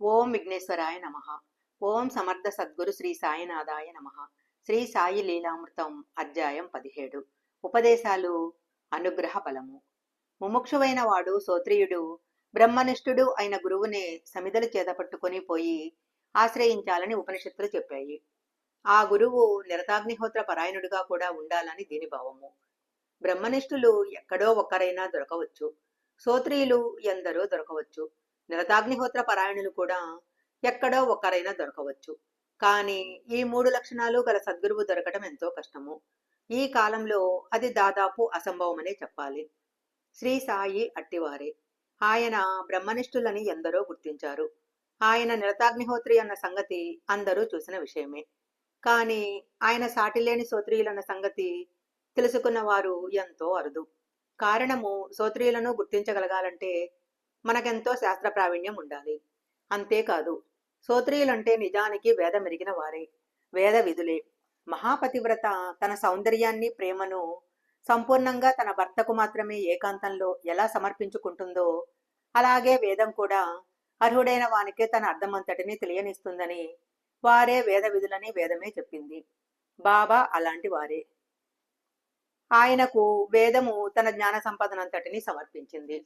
ఓం విఘ్నేశ్వరాయ నమ. ఓం సమర్థ సద్గురు శ్రీ సాయినాథాయ నమ. శ్రీ సాయి లీలామృతం అధ్యాయం పదిహేడు. ఉపదేశాలు అనుగ్రహ బలము ముముక్షువైన వాడు సోత్రియుడు బ్రహ్మనిష్ఠుడు అయిన గురువునే సమిదలు చేత పట్టుకొని పోయి ఆశ్రయించాలని ఉపనిషత్తులు చెప్పాయి. ఆ గురువు నిరతాగ్నిహోత్ర పరాయణుడిగా కూడా ఉండాలని దీని భావము. బ్రహ్మనిష్ఠులు ఎక్కడో ఒక్కరైనా దొరకవచ్చు. సోత్రియులు ఎందరో దొరకవచ్చు. నిరతాగ్నిహోత్ర పరాయణులు కూడా ఎక్కడో ఒక్కరైనా దొరకవచ్చు. కానీ ఈ మూడు లక్షణాలు గల సద్గురువు దొరకటం ఎంతో కష్టము. ఈ కాలంలో అది దాదాపు అసంభవమనే చెప్పాలి. శ్రీ సాయి అట్టివారే. ఆయన బ్రహ్మనిష్ఠులని ఎందరో గుర్తించారు. ఆయన నిరతాగ్నిహోత్రి అన్న సంగతి అందరూ చూసిన విషయమే. కానీ ఆయన సాటిలేని సోత్రియులన్న సంగతి తెలుసుకున్న వారు ఎంతో అరుదు. కారణము సోత్రియులను గుర్తించగలగాలంటే మనకెంతో శాస్త్ర ప్రావీణ్యం ఉండాలి. అంతేకాదు సోత్రియులంటే నిజానికి వేద మెరిగిన వారే వేద విధులే. మహాపతివ్రత తన సౌందర్యాన్ని ప్రేమను సంపూర్ణంగా తన భర్తకు మాత్రమే ఏకాంతంలో ఎలా సమర్పించుకుంటుందో అలాగే వేదం కూడా అర్హుడైన వానికే తన అర్థమంతటిని తెలియనిస్తుందని వారే వేద విధులని వేదమే చెప్పింది. బాబా అలాంటి వారే. ఆయనకు వేదము తన జ్ఞాన సంపదనంతటిని సమర్పించింది.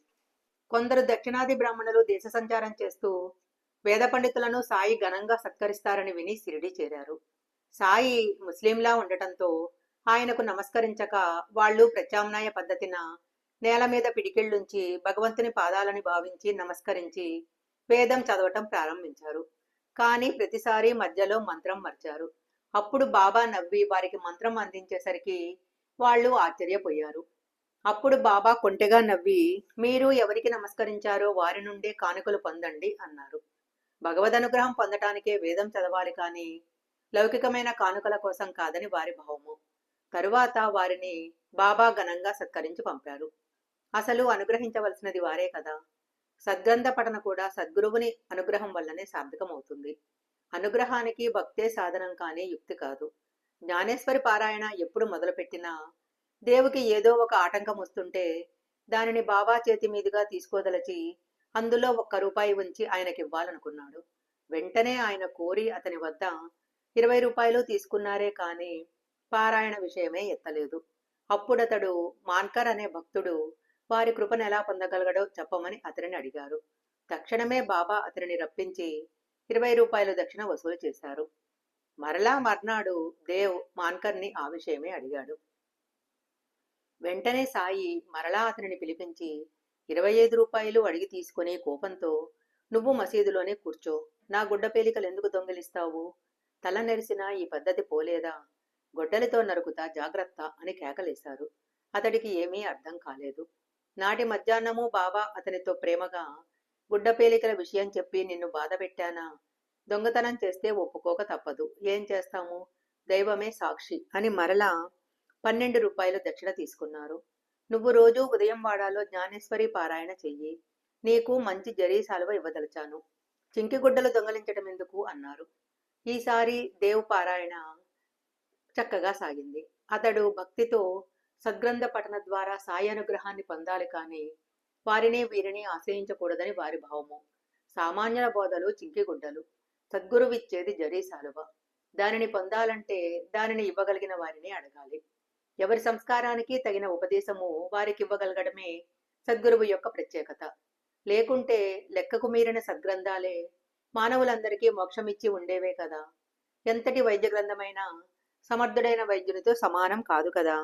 కొందరు దక్షిణాది బ్రాహ్మణులు దేశ సంచారం చేస్తూ వేద పండితులను సాయి ఘనంగా సత్కరిస్తారని విని సిరిడి చేరారు. సాయి ముస్లింలా ఉండటంతో ఆయనకు నమస్కరించక వాళ్ళు ప్రత్యామ్నాయ పద్ధతిన నేల మీద పిడికిళ్ళుంచి భగవంతుని పాదాలని భావించి నమస్కరించి వేదం చదవటం ప్రారంభించారు. కానీ ప్రతిసారి మధ్యలో మంత్రం మర్చారు. అప్పుడు బాబా నవ్వి వారికి మంత్రం అందించేసరికి వాళ్ళు ఆశ్చర్యపోయారు. అప్పుడు బాబా కొంటెగా నవ్వి మీరు ఎవరికి నమస్కరించారో వారి నుండే కానుకలు పొందండి అన్నారు. భగవద్ అనుగ్రహం పొందటానికే వేదం చదవాలి కానీ లౌకికమైన కానుకల కోసం కాదని వారి భావము. తరువాత వారిని బాబా ఘనంగా సత్కరించి పంపారు. అసలు అనుగ్రహించవలసినది వారే కదా. సద్గ్రంథ పఠన కూడా సద్గురువుని అనుగ్రహం వల్లనే సార్థకమవుతుంది. అనుగ్రహానికి భక్తే సాధనం కానీ యుక్తి కాదు. జ్ఞానేశ్వరి పారాయణ ఎప్పుడు మొదలుపెట్టినా దేవుకి ఏదో ఒక ఆటంకం వస్తుంటే దానిని బాబా చేతి మీదుగా తీసుకోదలచి అందులో ఒక్క రూపాయి ఉంచి ఆయనకి ఇవ్వాలనుకున్నాడు. వెంటనే ఆయన కోరి అతని వద్ద ఇరవై రూపాయలు తీసుకున్నారే కాని పారాయణ విషయమే ఎత్తలేదు. అప్పుడతడు మాన్కర్ అనే భక్తుడు వారి కృపను ఎలా పొందగలగడో చెప్పమని అతనిని అడిగారు. తక్షణమే బాబా అతనిని రప్పించి ఇరవై రూపాయలు దక్షిణ వసూలు చేశారు. మరలా మర్నాడు దేవ్ మాన్కర్ని ఆ విషయమే అడిగాడు. వెంటనే సాయి మరలా అతనిని పిలిపించి ఇరవై ఐదు రూపాయలు అడిగి తీసుకుని కోపంతో నువ్వు మసీదులోనే కూర్చో. నా గుడ్డ పేలికలు ఎందుకు దొంగిలిస్తావు? తల నెరిసినా ఈ పద్ధతి పోలేదా? గొడ్డలితో నరుకుతా జాగ్రత్త అని కేకలేశారు. అతడికి ఏమీ అర్థం కాలేదు. నాటి మధ్యాహ్నము బాబా అతనితో ప్రేమగా గుడ్డ పేలికల విషయం చెప్పి నిన్ను బాధ పెట్టానా? దొంగతనం చేస్తే ఒప్పుకోక తప్పదు. ఏం చేస్తాము? దైవమే సాక్షి అని మరలా పన్నెండు రూపాయలు దక్షిణ తీసుకున్నారు. నువ్వు రోజు ఉదయం వాడాలో జ్ఞానేశ్వరి పారాయణ చెయ్యి. నీకు మంచి జరీ సాలువ ఇవ్వదలిచాను. చింకిగుడ్డలు దొంగలించడం ఎందుకు అన్నారు. ఈసారి దేవ్ పారాయణ చక్కగా సాగింది. అతడు భక్తితో సద్గ్రంథ పఠన ద్వారా సాయి అనుగ్రహాన్ని పొందాలి కానీ వారిని వీరిని ఆశ్రయించకూడదని వారి భావము. సామాన్యుల బోధలు చింకిగుడ్డలు సద్గురువిచ్చేది జరీ సాలువ దానిని పొందాలంటే దానిని ఇవ్వగలిగిన వారిని అడగాలి. ఎవరి సంస్కారానికి తగిన ఉపదేశము వారికి ఇవ్వగలగడమే సద్గురువు యొక్క ప్రత్యేకత. లేకుంటే లెక్కకు మీరిన సద్గ్రంథాలే మానవులందరికీ మోక్షమిచ్చి ఉండేవే కదా. ఎంతటి వైద్య గ్రంథమైనా సమర్థుడైన వైద్యునితో సమానం కాదు కదా.